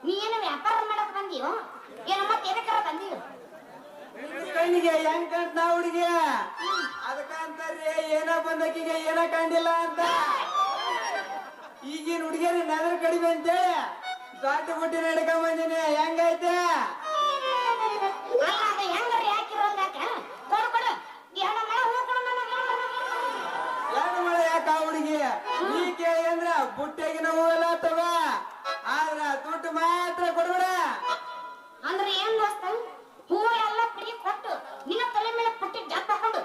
ನೀ ಏನು ವ್ಯಾಪಾರ ಮಾಡಕ್ ಬಂದಿಯೋ? ಏನೋ ಮತ್ತೆ ಕಣ್ಣಿಗೆ ಹೆಂಗ್ ಕಂತ ಹುಡುಗಿಯ ಅದಕ್ಕ ಏನೋ ಬಂದಕ್ಕಿಗೆ ಏನೋ ಕಾಣಿಲ್ಲ ಅಂತ. ಈಗಿನ ಹುಡುಗಿಯರ ನಗರ ಕಡಿಮೆ ಅಂತೇಳಿ ದೊಡ್ಡ ಬುಟ್ಟಿ ನಡ್ಕೊಂಡ್ ಬಂದಿನಿ. ಹೆಂಗೈತೆ? ಯಾಕ? ಹುಡುಗಿ? ಈ ಕೇಳಿ ಅಂದ್ರ ಬುಟ್ಟಿಯಾಗಿನ ಹೋಗಲ್ಲ ಅಥವಾ ಮಾತ್ರ ಕೊಡ್ಬೇಡ. ಅಂದ್ರೆ ಏನ್ ದೋಸ್ತ? ಹೂವ ಎಲ್ಲ ಫ್ರೀ ಕೊಟ್ಟು ನಿನ್ನ ತಲೆ ಮೇಲೆ ಪಟ್ಟಿ ಜಾಪ್ ಹಾಕೊಂಡು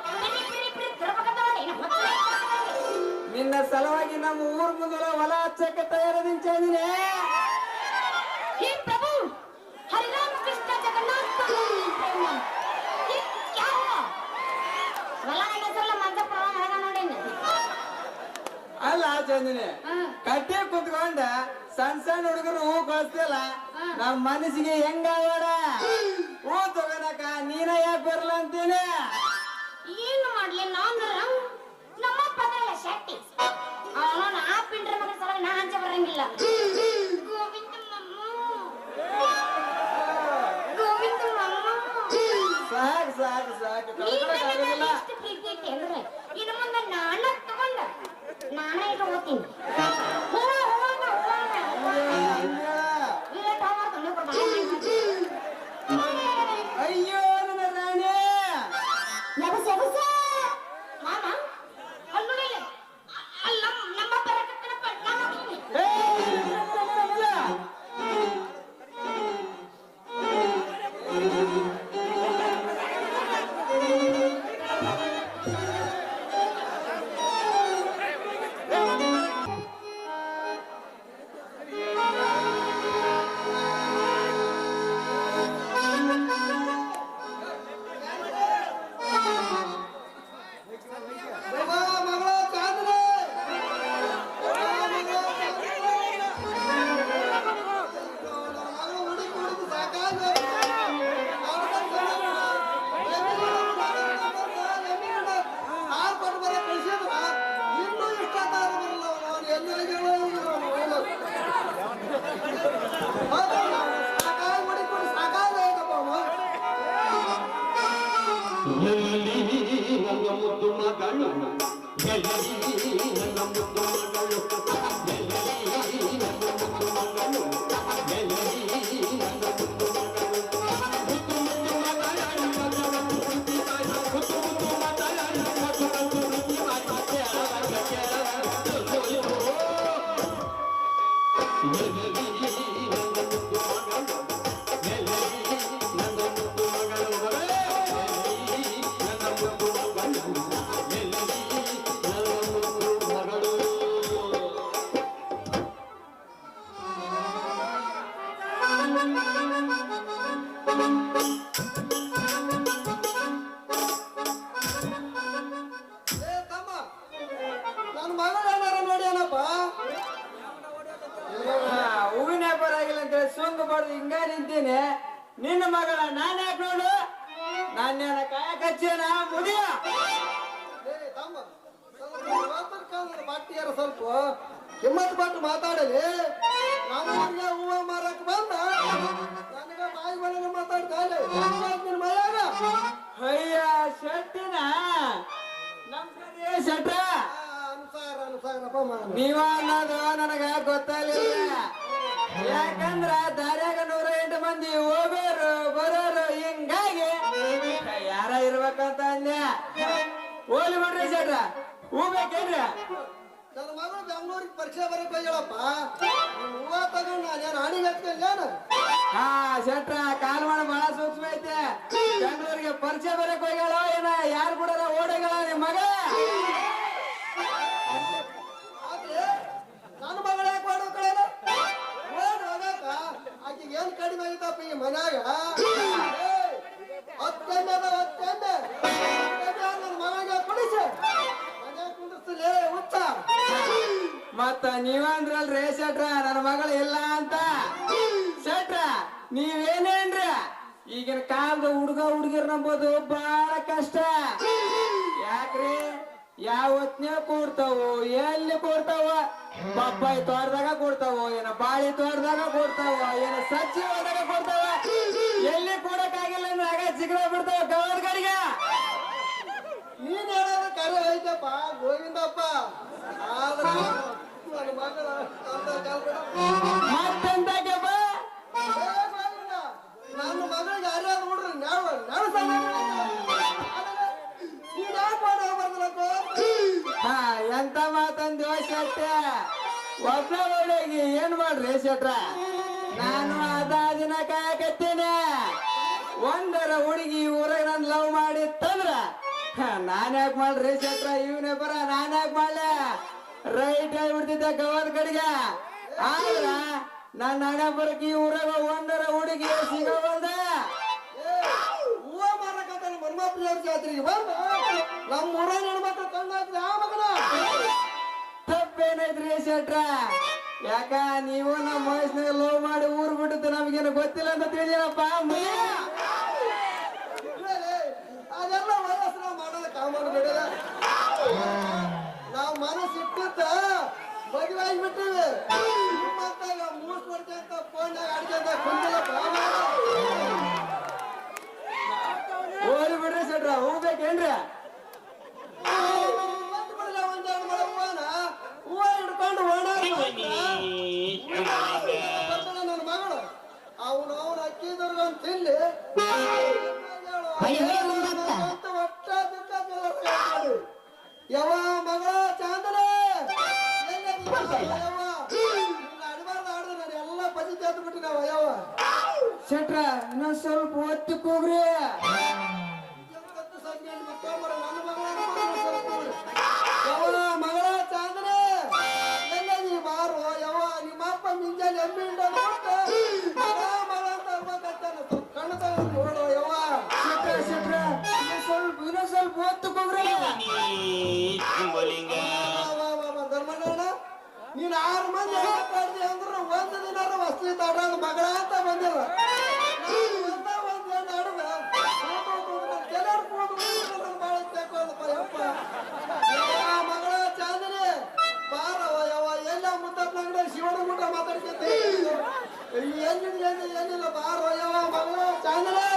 ನಿನ್ನ ಸಲುವಾಗಿ ನಮ್ಮ ಊರ್ ಮುಂದಲ ಹೊಲ ಹಚ್ಚಕ್ಕೆ ತಯಾರದಿಂಚ ಇದೀನಿ ಪ್ರಭು! ಹರಿರಾಮ ಕೃಷ್ಣ ಜಗನ್ನಾಥ! ಮಂತ್ರ ಅಲ್ಲ ಚಂದಿನಿ ಸಣ್ಣ ಸಣ್ಣ ಹುಡುಗರು ಹೂ ಕಳಿಸ್ತಿಲ್ಲ ನಮ್ ಮನಸ್ಸಿಗೆ ಹೆಂಗ ಹೂ ತಗೋನಕ ನೀನ ಯಾಕೆ ಬರಲ್ಲ ಅಂತೀನಿ? ಏನು ಮಾಡ್ಲಿ ನಾನು ನಮ್ಮ ಪದಲ್ಲ ಆ ಸಲ ನಾ ಬರಂಗಿಲ್ಲ. ಸಾಕು ಸಾಕು ಸಾಕು. ಇನ್ನು ಮುಂದೆ ನಾನು ತಗೊಂಡ. ನಾನೇ ಹೋಗ್ತೀನಿ ಹೂವಿನ ವ್ಯಾಪಾರ ಆಗಿಲ್ಲ ಅಂತ ಹೇಳಿ ಸುಂಗ ಬಡ್ದು ಹಿಂಗ ನಿಂತೀನಿ. ನಿನ್ನ ಮಗಳ ನಾನ್ ಯಾಕೆ ನೋಡು? ನಾನು ಕಾಯ ಕಚ್ಚೇನ ಮುದಿಯ ಬಾಟಿಯಾರ ಸ್ವಲ್ಪ ಹಿಮ್ಮತ್ ಬಟ್ಟು ಮಾತಾಡಲಿ ನಮ್ಮೂರಿಗೆ ಹೂವ ಮಾರಕ್ ಬಂದ ನನಗ ಬಾಯಿ ಬಲ ಮಾತಾಡ್ತಾಳೆ ಮಯಾಗ ಅಯ್ಯ ಶೆಟ್ಟಿನ ನಮಸ್ಕಾರ ಶೆಟ್ರ ಅನುಸಾರ ಅನುಸಾರಪ್ಪ ನೀವ ಅನ್ನೋದು ನನಗ ಗೊತ್ತಾಗಲಿಲ್ಲ ಯಾಕಂದ್ರ ದಾರ್ಯಾಗ ನೂರ ಎಂಟು ಮಂದಿ ಹೋಗೋರು ಬರೋರು ಹಿಂಗಾಗಿ ಯಾರ ಇರ್ಬೇಕಂತ ಅಂದ್ಯ ಹೋಲಿ ಬಿಡ್ರಿ ಶೆಟ್ರ. ಹೂ ಬೇಕೇನ್ರಿ ನನ್ನ ಮಗಳು ಬೆಂಗಳೂರಿಗೆ ಪರೀಕ್ಷೆ ಬರಕ್ ಹೋಗ್ಯಾಳಪ್ಪ ಹೂವ ತಗೊಂಡು ನಾನು ಹಣಿಗೆ ಹಚ್ಕೊಂಡೇನು ಹಾ ಶೆಟ್ರ ಕಾಲ್ ಮಾಡ ಬಹಳ ಸೂಕ್ಷ್ಮ ಐತೆ. ಬೆಂಗಳೂರಿಗೆ ಪರಿಚಯ ಬರಕ್ ಹೋಗ್ಯಾಳ ಏನ ಯಾರು ಕೂಡ ಓಡೋಗಳ ನಿಮ್ ಮಗ? ನನ್ನ ಮಗಳು ಯಾಕೆ ಮಾಡೋ ಕಳೆನ ಓಡ್ ಹೋಗಾಕ ಆಕೆಗೆ ಏನು ಕಡಿಮೆ ಆಗಿತ್ತಪ್ಪ ಈ ಮನ್ಯಾಗ? ಅದ ನನ್ನ ಮಗಳಿಗೆ ಕುಡಿಸಿ. ಮತ್ತ ನೀವಂದ್ರಲ್ರಿ ಶೆಟ್ರ ನನ್ನ ಮಗಳು ಇಲ್ಲ ಅಂತ. ಶೆಟ್ರ, ನೀವೇನೇನ್ರ? ಈಗಿನ ಕಾಲದ ಹುಡುಗ ಹುಡುಗಿರ್ ನಂಬೋದು ಬಹಳ ಕಷ್ಟ. ಯಾಕ್ರಿ? ಯಾವ ಹೊತ್ನ್ಯಾಗ ಕೂಡ್ತಾವು, ಎಲ್ಲಿ ಕೂಡ್ತಾವ? ಪಪ್ಪಾಯಿ ತೋರ್ದಾಗ ಕೂಡ್ತಾವ, ಏನ ಬಾಳಿ ತೋರ್ದಾಗ ಕೂಡ್ತಾವ, ಏನ ಸಜ್ಜಿ ಹೊಲದಾಗ ಕೂಡ್ತಾವ? ಎಲ್ಲಿ ಕೂಡಕ್ಕಾಗಿಲ್ಲ ಆಗ ಸಿಗ್ರ ಬಿಡ್ತಾವ ಗವರ್ ಕಡೆಗೆ ನೀನ್ ಹೇಳೋದು ಕರೆ ಐತಪ್ಪ ಗೋವಿಂದಪ್ಪ. ಆದ್ರೆ ನನ್ನ ಮಗಳು ಅಂತ ನನ್ನ ಮಗಳಿಗೆ ಯಾರ್ಯಾರು ನೋಡ್ರಿ ನಾವು ನಾವು ನೀನ್ ಯಾಕೆ ಮಾಡಿ ಹಾ ಎಂತ ಮಾತಂದ ಶೆಟ್ಟ ಒಬ್ಬ ಒಳಗೆ ಏನ್ ಮಾಡ್ರಿ ಶೆಟ್ರ? ನಾನು ಅದ ದಿನ ಕಾಯಕತ್ತೇನೆ ಒಂದರ ಹುಡುಗಿ ಊರಾಗ ನನ್ ಲವ್ ಮಾಡಿ ತಂದ್ರ ನಾನ್ ಯಾಕೆ ಮಾಡ್ರಿ ಶೆಟ್ರ? ಇವನೇ ಬರ, ನಾನ್ ಯಾಕೆ ಮಾಡ್ಲೆ? ರೈಟ್ ಆಗ್ಬಿಡ್ತಿದ್ದ ಗವರ್ ಕಡೆಗೆ. ಆದ್ರ ನಾನ್ ನಾಣ್ಯ ಬರಕ್ ಈ ಊರಾಗ ಒಂದರ ಹುಡುಗಿ ಸಿಗಬಂದ ಹೂವ ಯಾಕ, ನೀವು ನಮ್ಮ ವಯಸ್ಸಿನಾಗ ಲವ್ ಮಾಡಿ ಊರ್ ಬಿಟ್ಟಿದ್ದು ನಮ್ಗೇನು ಗೊತ್ತಿಲ್ಲ ಅಂತ ತಿಳಿದಿರಪ್ಪ ಮದುವೆ ಬಿಟ್ಟಿವಿ ನಿಮ್ಮಂತಾಗ ಮೂಸ್ ಕೊಡ್ತಂತ ಫೋನ್ಯಾಗ ಅಡ್ಕೊಂತ ಕುಂತಿಲ್ಲಪ್ಪ ಹೋರಿ ಬಿಡ್ರಿ ಹಿಡ್ಕೊಂಡು ಬರ್ತಾಳೆ ನನ್ನ ಮಗಳು ಅವನು ಅವನು ಅಕ್ಕಿದವ್ರಿಗೆ ಒಂದು ತಿನ್ಲಿ ಬಿಟ್ಟಿನವ ಯಾವ ಶೆಟ್ರ ಇನ್ನೊಂದ್ ಸ್ವಲ್ಪ ಒತ್ತಿ ಕೂಗ್ರಿ ನನ್ನ ಬಾಳ ಮಗಳ ಅಂತ ಬಂದಿಲ್ಲ. ಮಗಳ ಚಾಂದಿನಿ ಬಾರವ ಯವ್ವ. ಎಲ್ಲ ಮುದ್ದಪ್ಪ ಅಂಗಡಿ ಶಿವನ ಮುಟ್ಟ ಮಾತಾಡ್ಕೊಂತ ಏನಿಲ್ಲ ಏನಿಲ್ಲ ಬಾರೋ ಯಾವ ಮಗಳ ಚಾಂದಿನಿ.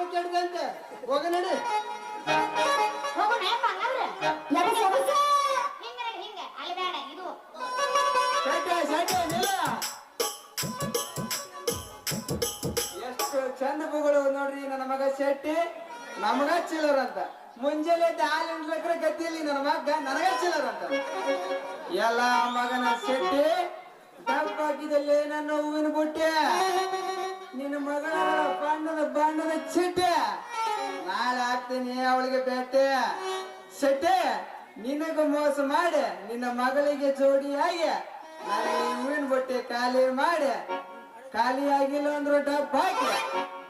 ಇಪ್ಪತ್ತೆರಡದಂತೆ ಹೋಗ ನಡಿ. ಎಷ್ಟು ಚಂದ ಬುಗಳು ನೋಡ್ರಿ ನನ್ನ ಮಗ ಶೆಟ್ಟಿ. ನಮಗ ಚಿಲ್ಲರ್ ಅಂತ. ಮುಂಜಾನೆ ಹಾಲು ಹಿಂಡ್ಲಕ್ರ ಗತಿಯಲ್ಲಿ ನನ್ನ ಮಗ ನನಗ ಚಿಲ್ಲರ್ ಅಂತ. ಎಲ್ಲ ಮಗನ ಶೆಟ್ಟಿ ಡಬ್ಬಾಕಿದಲ್ಲಿ ನನ್ನ ಹೂವಿನ ಬುಟ್ಟೆ. ನಿನ್ನ ಮಗಳ ಬಣ್ಣದ ಬಣ್ಣದ ಚಿಟ್ಟೆ ನಾಳೆ ಹಾಕ್ತೀನಿ, ಅವಳಿಗೆ ಬೇಟೆ. ಸೆಟ್ಟೆ ನಿನಗೂ ಮೋಸ ಮಾಡಿ. ನಿನ್ನ ಮಗಳಿಗೆ ಜೋಡಿಯಾಗಿ ನಾನು ಹೂವಿನ ಬಟ್ಟೆ ಖಾಲಿ ಮಾಡಿ. ಖಾಲಿ ಆಗಿಲ್ಲ ಅಂದ್ರೆ ಡಬ್ ಹಾಕಿ.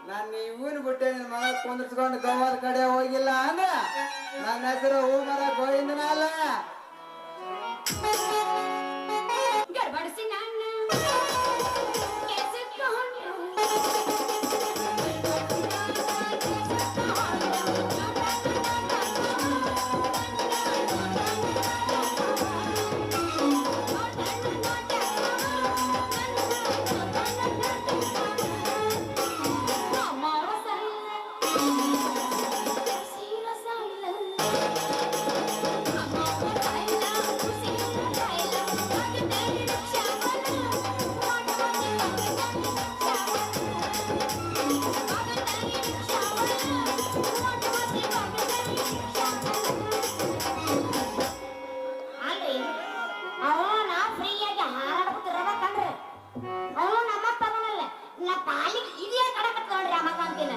ನಾನು ಈ ಹೂವಿನ ಬಟ್ಟೆ ನಿನ್ನ ಮಗ ಕುಂದಿರ್ಸ್ಕೊಂಡು ಗವಾದ ಕಡೆ ಹೋಗಿಲ್ಲ ಅಂದ್ರೆ ನನ್ನ ಹೆಸರು ಹೂ ಮರ ನಾ ಪಾಲಿಗೆ ಇದೆಯ ಅಂತೀನಿ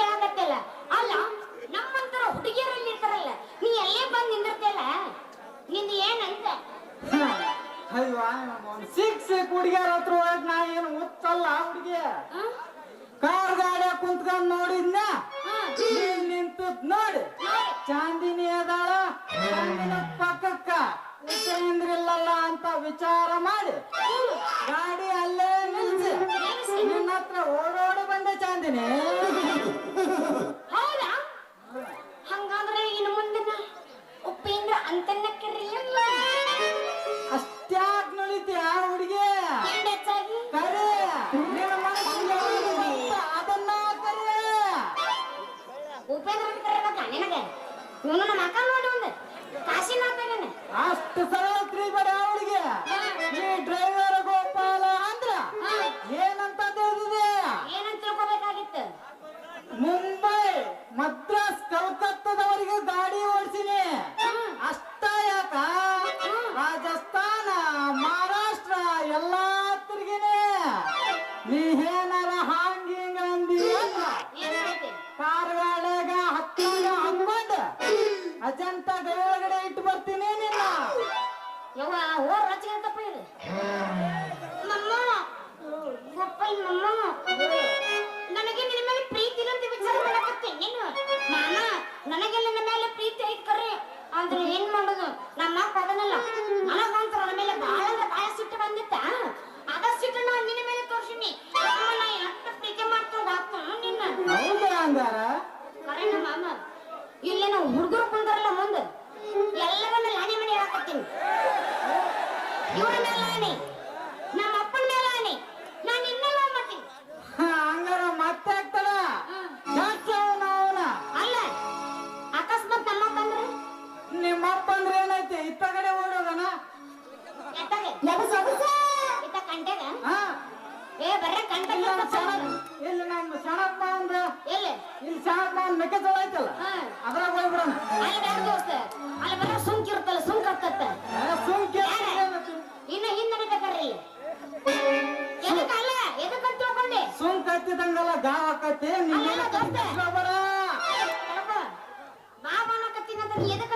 ದುಡ್ಡು ಆಗತ್ತಲ್ಲ ಅಲ್ಲ ನಮ್ಮಂತರ ಹುಡುಗಿಯರಲ್ಲಿ ಇರ್ತಾರಲ್ಲ ನೀ ಎಲ್ಲೇ ಬಂದು ನಿಂದಿರ್ತೇಲ್ಲ ನಿಂದ ಏನಂತ ಅಯ್ಯೋ ಹುಡುಗಿಯರ ಹತ್ರ ಹೋಗಕ್ ನಾ ಏನು ಹುಚ್ಚಲ್ಲ ಹುಡುಗಿ ಕಾರ್ ಗಾಡಿಯ ಕುಂತ್ಕೊಂಡ್ ನೋಡಿದ್ನ ನಿಂತದ್ ನೋಡಿ ಚಾಂದಿನಿ ಅದಾಳ ಪಕ್ಕಕ್ಕ ಉತ್ತರೇಂದ್ರ ಇಲ್ಲಲ್ಲ ಅಂತ ವಿಚಾರ ಮಾಡಿ ಗಾಡಿ ಅಲ್ಲೇ ನಿಲ್ಸಿ ನಿನ್ನ ಹತ್ರ ಓಡೋಡ ಬಂದ ಚಾಂದಿನಿ. ಹೌದಾ? ಹಂಗಾದ್ರೆ ಇನ್ನು ಮುಂದಿನ ಉಪೇಂದ್ರ ಅಂತನ್ನ ಉಪೇಂದ್ರ ನಿನಗೆ? ಅಷ್ಟು ಸರ Наприклад, є така.